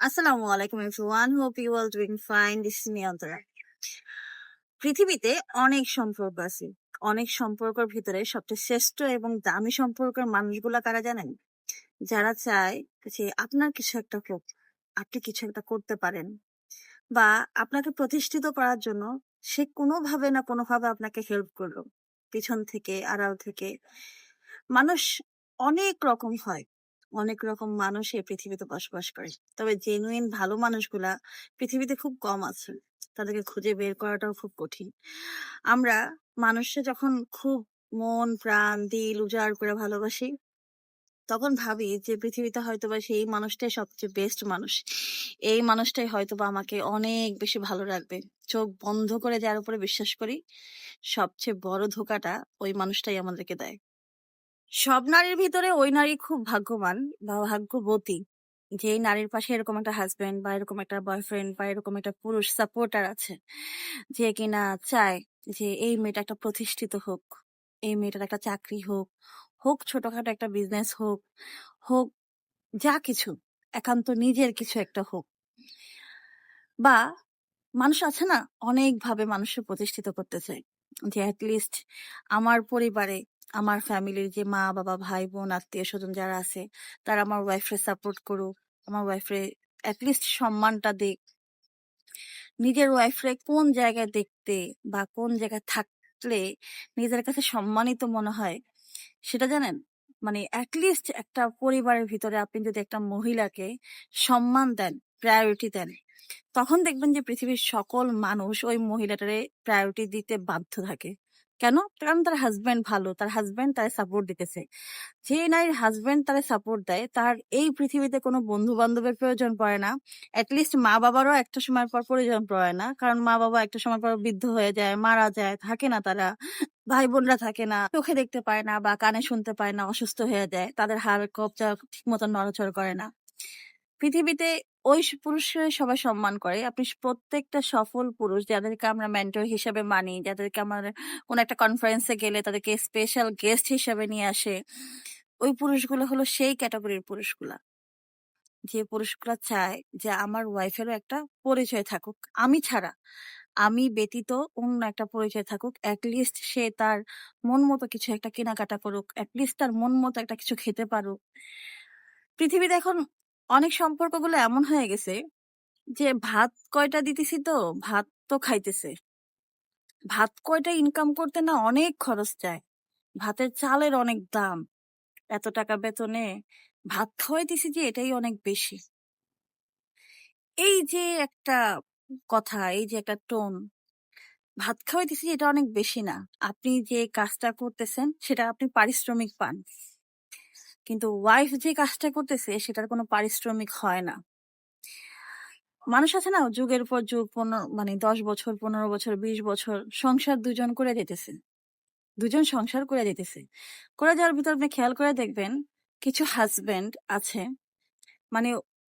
আসসালামু আলাইকুম everyone hope you all doing fine this Antara পৃথিবীতে অনেক সম্পর্ক আছে। অনেক সম্পর্কের ভিতরে সবচেয়ে শ্রেষ্ঠ এবং দামি সম্পর্কের মানুষগুলা কারা জানেন? যারা চায় যে আপনার কিছু একটা হোক, আপনি কিছু একটা করতে পারেন বা আপনাকে প্রতিষ্ঠিত করার জন্য সে কোনোভাবে না কোনোভাবে আপনাকে হেল্প করল। পিছন থেকে, আড়াল থেকে। মানুষ অনেক রকম হয়। অনেক রকম মানুষ এই পৃথিবীতে বসবাস করে। তবে জেনুইন ভালো মানুষগুলা পৃথিবীতে খুব কম আছে। তাদেরকে খুঁজে বের করাটাও খুব কঠিন। আমরা মানুষকে যখন খুব মন, প্রাণ, দিল উজাড় করে ভালোবাসি, তখন ভাবি যে পৃথিবীতে হয়তো বা সেই মানুষটাই সবচেয়ে বেস্ট মানুষ। এই মানুষটাই হয়তো বা আমাকে অনেক বেশি ভালো রাখবে। চোখ বন্ধ করে যার উপরে বিশ্বাস করি, সবচেয়ে বড় ধোকাটা ওই মানুষটাই আমাদেরকে দেয়। সব নারীর ভিতরে ওই নারী খুব ভাগ্যবান বা ভাগ্যবতী। যে নারীর পাশে এরকম একটা হাজবেন্ড বা এরকম একটা বয়ফ্রেন্ড বা এরকম একটা পুরুষ সাপোর্টার আছে, যে কিনা চায় যে এই মেয়েটা একটা প্রতিষ্ঠিত হোক, এই মেয়েটার একটা চাকরি হোক হোক ছোটখাটো একটা বিজনেস হোক হোক যা কিছু, একান্ত নিজের কিছু একটা হোক। বা মানুষ আছে না, অনেকভাবে মানুষকে প্রতিষ্ঠিত করতে চায়। যে অ্যাটলিস্ট আমার পরিবারে আমার ফ্যামিলির যে মা, বাবা ভাই বোন আত্মীয় স্বজন যারা আছে, তারা আমার ওয়াইফরে সাপোর্ট করুক। আমার ওয়াইফরে অ্যাটলিস্ট সম্মানটা দিক। নিজের ওয়াইফরে কোন জায়গায় দেখতে বা কোন জায়গায় থাকলে নিজের কাছে সম্মানিত মনে হয়, সেটা জানেন? মানে অ্যাটলিস্ট একটা পরিবারের ভিতরে আপনি যদি একটা মহিলাকে সম্মান দেন প্রায়োরিটি দেন, তখন দেখবেন যে পৃথিবীর সকল মানুষ ওই মহিলাটারে প্রায়োরিটি দিতে বাধ্য থাকে। কেন? কারণ তার হাজবেন্ড ভালো, তার হাজবেন্ড তার সাপোর্ট দিতেছে। যে নারীর হাজবেন্ড তার সাপোর্ট দেয়, তার এই পৃথিবীতে কোনো বন্ধু বান্ধবের প্রয়োজন পড়ে না। অ্যাটলিস্ট মা বাবারও একটা সময় পর প্রয়োজন পড়ে না। কারণ মা বাবা একটা সময় পর বৃদ্ধ হয়ে যায়, মারা যায়, থাকে না তারা। ভাই বোনরা থাকে না, চোখে দেখতে পায় না বা কানে শুনতে পায় না, অসুস্থ হয়ে যায়। তাদের হাড় কবজা ঠিক মতো নড়াচড় করে না। পৃথিবীতে ওই পুরুষকে সবাই সম্মান করে। আপনি প্রত্যেকটা সফল পুরুষ যাদেরকে আমরা মেন্টর হিসেবে মানি, যাদেরকে আমার কোন একটা কনফারেন্সে গেলে তাদেরকে স্পেশাল গেস্ট হিসেবে নিয়ে আসে, ওই পুরুষগুলো হলো সেই ক্যাটাগরির পুরুষগুলা। যে পুরুষগুলা চায় যে আমার ওয়াইফেরও একটা পরিচয় থাকুক। আমি ছাড়া, আমি ব্যতীত অন্য একটা পরিচয় থাকুক। অ্যাটলিস্ট সে তার মন মতো কিছু একটা কেনাকাটা করুক। অ্যাটলিস্ট তার মন মতো একটা কিছু খেতে পারুক। পৃথিবীতে এখন অনেক সম্পর্কগুলো এমন হয়ে গেছে যে, ভাত কয়টা দিতেছি তো? ভাত তো খাইতেছে। ভাত কয়টা ইনকাম করতে না অনেক খরচ যায়। ভাতের চালের অনেক দাম। এত টাকা বেতনে ভাত খাওয়াইতেছি যে, এটাই অনেক বেশি। এই যে একটা কথা, এই যে একটা টোন ভাত খাওয়াইতেছি এটা অনেক বেশি না। আপনি যে কাজটা করতেছেন, সেটা আপনি পারিশ্রমিক পান। কিন্তু ওয়াইফ যে কাজটা করতেছে, সেটার কোনো পারিশ্রমিক হয় না। মানুষ আছে না, যুগের পর যুগ, পনেরো মানে দশ বছর, পনেরো বছর, বিশ বছর, সংসার দুজন করে যেতেছে দুজন সংসার করে যেতেছে করে যাওয়ার ভিতর আপনি খেয়াল করে দেখবেন, কিছু হাজবেন্ড আছে মানে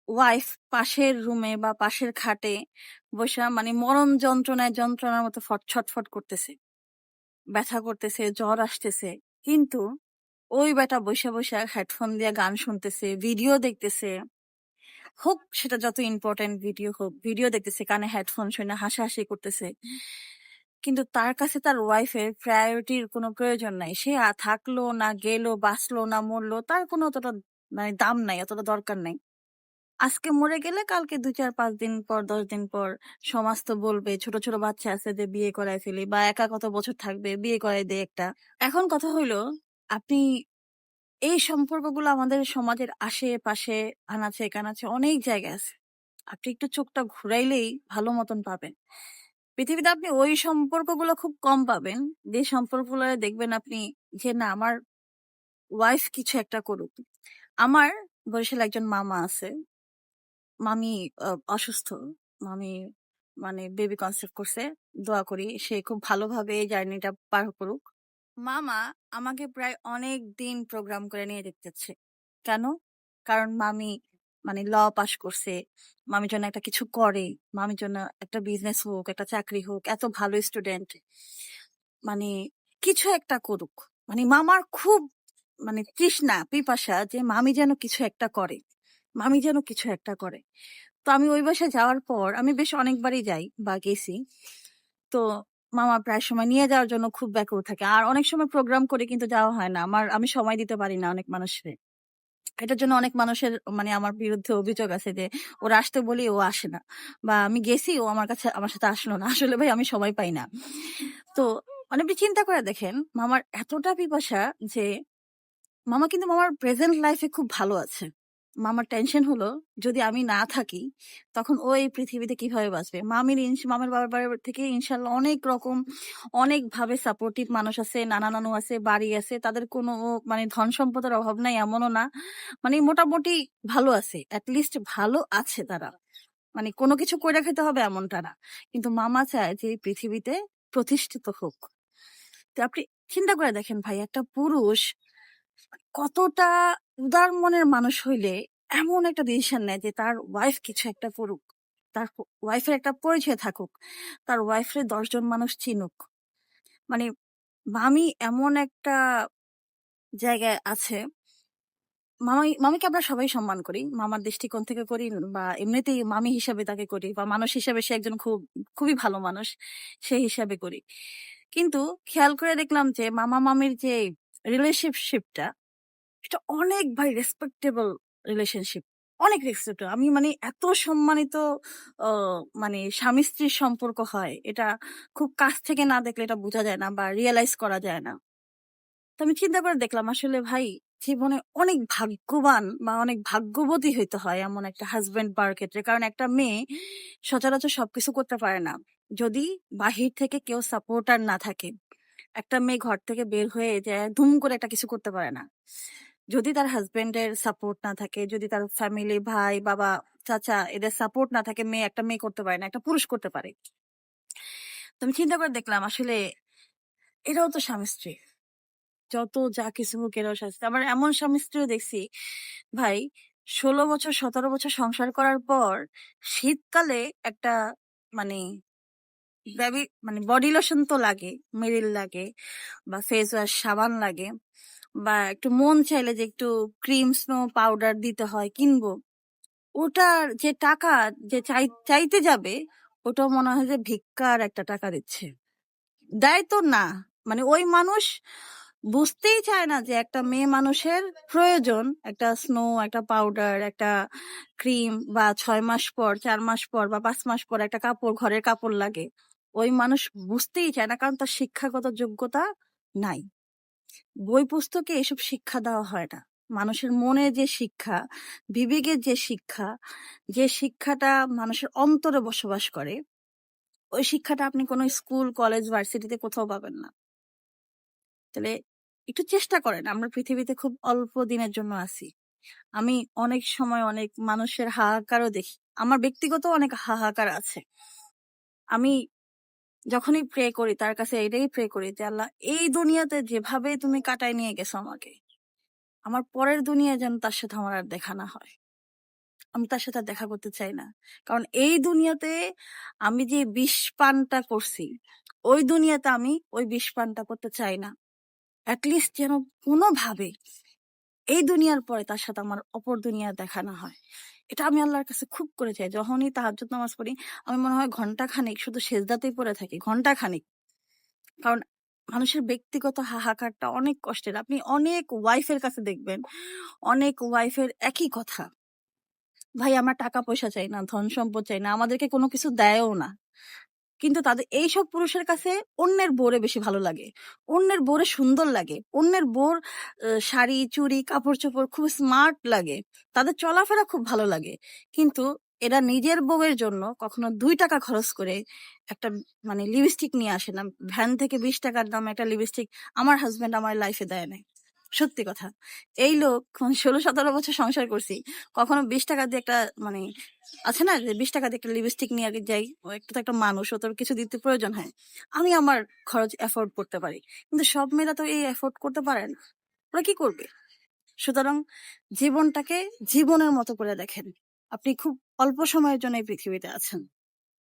ওয়াইফ পাশের রুমে বা পাশের খাটে বসা মানে মরণ যন্ত্রণায় যন্ত্রণার মতো ফট ছটফট করতেছে। ব্যথা করতেছে, জ্বর আসতেছে। কিন্তু ওই বেটা বসে বসে হেডফোন দিয়ে গান শুনতেছে ভিডিও দেখতেছে। হোক, সেটা যত ইম্পর্টেন্ট ভিডিও হোক ভিডিও দেখতেছে, কানে হেডফোন শুনে হাসাহাসি করতেছে। কিন্তু তার কাছে তার ওয়াইফের প্রায়োরিটির কোনো প্রয়োজন নাই। সে থাকল না, গেলো, বাঁচলো না, মরলো, তার কোনো অতটা মানে দাম নাই, অতটা দরকার নাই। আজকে মরে গেলে কালকে দু চার পাঁচ দিন পর, দশ দিন পর সমাজ তো বলবে, ছোট ছোট বাচ্চা আছে যে বিয়ে করায় ফেলি, বা একা কত বছর থাকবে, বিয়ে করাই দে একটা। এখন কথা হইল আপনি এই সম্পর্কগুলো আমাদের সমাজের আশেপাশে, আনাচে কানাচে অনেক জায়গায় আছে। আপনি একটু চোখটা ঘুরাইলেই ভালো মতন পাবেন। পৃথিবীতে আপনি ওই সম্পর্কগুলো খুব কম পাবেন। যে সম্পর্কগুলো দেখবেন আপনি যে, না, আমার ওয়াইফ কিছু একটা করুক। আমার বরিশাল একজন মামা আছে। মামি অসুস্থ। মামি মানে বেবি কনসেপ্ট করছে। দোয়া করি, সে খুব ভালোভাবে এই জার্নিটা পার করুক। মামা আমাকে প্রায় অনেক দিন প্রোগ্রাম করে নিয়ে দেখতেছে। কেন? কারণ মামি মানে ল পাস করছে, মামির জন্য একটা কিছু করে, মামির জন্য একটা বিজনেস হোক, একটা চাকরি হোক, এত ভালো স্টুডেন্ট মানে কিছু একটা করুক। মানে মামার খুব মানে তৃষ্ণা, পিপাসা যে মামি যেন কিছু একটা করে, মামি যেন কিছু একটা করে। তো আমি ওই বাসায় যাওয়ার পর আমি বেশ অনেকবারই যাই বা গেছি। তো মামা প্রায় সময় নিয়ে যাওয়ার জন্য খুব ব্যাকুল থাকে। আর অনেক সময় প্রোগ্রাম করে কিন্তু যাওয়া হয় না। আমার, আমি সময় দিতে পারি না অনেক মানুষের। এটার জন্য অনেক মানুষের মানে আমার বিরুদ্ধে অভিযোগ আছে যে, ওরা আসতে বলি ও আসে না। বা আমি গেছি, ও আমার কাছে, আমার সাথে আসলো না। আসলে ভাই, আমি সময় পাই না। তো মানে আপনি চিন্তা করে দেখেন, মামার এতটা পিপাসা যে, মামা কিন্তু মামার প্রেজেন্ট লাইফে খুব ভালো আছে। মামার টেনশন হলো, যদি আমি না থাকি, তখন ও এই পৃথিবীতে কীভাবে বাঁচবে? মামির মামের বাবার বাড়ি থেকে ইনশাল্লাহ অনেক রকম অনেক ভাবে সাপোর্টিভ মানুষ আছে, নানা নানু আছে, বাড়ি আছে, তাদের কোনো মানে ধন সম্পদের অভাব নাই, এমনও না। মানে মোটামুটি ভালো আছে লিস্ট ভালো আছে তারা। মানে কোনো কিছু করে খেতে হবে এমনটা না। কিন্তু মামা চায় যে এই পৃথিবীতে প্রতিষ্ঠিত হোক। তো আপনি চিন্তা করে দেখেন ভাই, একটা পুরুষ কতটা উদার মনের মানুষ হইলে এমন একটা ডিসিশন নেয় যে তার ওয়াইফ কিছু একটা করুক। তার ওয়াইফের একটা পরিচয় থাকুক। তার ওয়াইফের দশজন মানুষ চিনুক। মানে মামি এমন একটা জায়গায় আছে। মামাই মামিকে আমরা সবাই সম্মান করি। মামার দৃষ্টিকোণ থেকে করি বা এমনিতেই মামি হিসাবে তাকে করি বা মানুষ হিসাবে সে একজন খুব, খুবই ভালো মানুষ সেই হিসাবে করি। কিন্তু খেয়াল করে দেখলাম যে মামা মামির যে রিলেশনশিপটা এটা অনেক ভাই রেসপেক্টেবল রিলেশনশিপ অনেক রেসপেক্ট আমি মানে এত সম্মানিত মানে স্বামী স্ত্রীর সম্পর্ক হয়, এটা খুব কাছ থেকে না দেখলে এটা বোঝা যায় না বা রিয়েলাইজ করা যায় না। তো আমি চিন্তা করে দেখলাম, আসলে ভাই জীবনে অনেক ভাগ্যবান বা অনেক ভাগ্যবতী হইতে হয় এমন একটা হাজবেন্ড পাওয়ার ক্ষেত্রে। কারণ একটা মেয়ে সচরাচর সবকিছু করতে পারে না। যদি বাহির থেকে কেউ সাপোর্টার না থাকে, একটা মেয়ে ঘর থেকে বের হয়ে যায়, ধুম করে একটা কিছু করতে পারে না। যদি তার হাজবেন্ডের সাপোর্ট না থাকে, যদি তার ফ্যামিলি ভাই, বাবা, চাচা এদের সাপোর্ট না থাকে, মেয়ে একটা মেয়ে করতে পারে না, একটা পুরুষ করতে পারে। তো আমি চিন্তা করে দেখলাম, আসলে এরাও তো স্বামী স্ত্রী। যত যা কিছু হোক এরাও স্বামী। আবার এমন স্বামী স্ত্রীও দেখছি, ভাই, ষোলো বছর, সতেরো বছর সংসার করার পর শীতকালে একটা মানে মানে বডি লোশন তো লাগে মেরিল লাগে বা ফেস ওয়াশ সাবান লাগে। বা একটু মন চাইলে যে একটু ক্রিম স্নো পাউডার দিতে হয়, কিনবো। ওটার যে টাকা যে চাই, চাইতে যাবে, ওটাও মনে হয় যে ভিক্ষার একটা টাকা দিচ্ছে। দেয় তো না। মানে ওই মানুষ বুঝতেই চায় না যে একটা মেয়ে মানুষের প্রয়োজন, একটা স্নো একটা পাউডার একটা ক্রিম বা ছয় মাস পর, চার মাস পর বা পাঁচ মাস পর একটা কাপড়, ঘরের কাপড় লাগে। ওই মানুষ বুঝতেই চায় না, কারণ তার শিক্ষাগত যোগ্যতা নাই। বই পুস্তকে এসব শিক্ষা দেওয়া হয় না। মানুষের মনে যে শিক্ষা, বিবেকের যে শিক্ষা, যে শিক্ষাটা মানুষের অন্তরে বসবাস করে, ওই শিক্ষাটা আপনি কোনো স্কুল, কলেজ, ভার্সিটিতে কোথাও পাবেন না। তাহলে একটু চেষ্টা করেন, আমরা পৃথিবীতে খুব অল্প দিনের জন্য আছি। আমি অনেক সময় অনেক মানুষের হাহাকারও দেখি। আমার ব্যক্তিগত অনেক হাহাকার আছে। আমি যখনই প্রে করি, তার কাছে এটাই প্রে করি যে, আল্লাহ, এই দুনিয়াতে যেভাবে তুমি কাটায় নিয়ে গেছো আমাকে, আমার পরের দুনিয়া যেন তার সাথে আমার আর দেখা না হয়। আমি তার সাথে দেখা করতে চাই না। কারণ এই দুনিয়াতে আমি যে বিষ পানটা করছি, ওই দুনিয়াতে আমি ওই বিষ পানটা করতে চাই না। অ্যাটলিস্ট যেন কোনোভাবে এই দুনিয়ার পরে তার সাথে আমার অপর দুনিয়া দেখা না হয়। এটা আমি আল্লাহর কাছে খুব করে চাই। যখনই তাহাজ্জুদ নামাজ পড়ি আমি মনে হয় ঘণ্টা খানিক শুধু সেজদাতেই পড়ে থাকি ঘণ্টা খানিক কারণ মানুষের ব্যক্তিগত হাহাকারটা অনেক কষ্টের। আপনি অনেক ওয়াইফের কাছে দেখবেন, অনেক ওয়াইফের একই কথা। ভাই, আমার টাকা পয়সা চাই না ধন সম্পদ চাই না, আমাদেরকে কোনো কিছু দেয়ও না। কিন্তু তাদের, এইসব পুরুষের কাছে অন্যের বোরে বেশি ভালো লাগে। অন্যের বোরে সুন্দর লাগে। অন্যের বোর শাড়ি, চুড়ি কাপড় চোপড় খুব স্মার্ট লাগে। তাদের চলাফেরা খুব ভালো লাগে। কিন্তু এরা নিজের বউয়ের জন্য কখনো দুই টাকা খরচ করে একটা মানে লিপস্টিক নিয়ে আসে না। ভ্যান থেকে বিশ টাকার দাম একটা লিপস্টিক আমার হাজবেন্ড আমার লাইফে দেয় নাই। সত্যি কথা। এই লোক ষোলো সতেরো বছর সংসার করছি। কখনো বিশ টাকা দিয়ে একটা মানে আছে না যে বিশ টাকা দিয়ে একটা লিপস্টিক নিয়ে যাই, ও একটা তো একটা মানুষ, ও তোর কিছু দিতে প্রয়োজন হয়। আমি আমার খরচ অ্যাফোর্ড করতে পারি। কিন্তু সব মেয়েরা তো এই অ্যাফোর্ড করতে পারে না। ওরা কি করবে? সুতরাং জীবনটাকে জীবনের মতো করে দেখেন। আপনি খুব অল্প সময়ের জন্য এই পৃথিবীতে আছেন।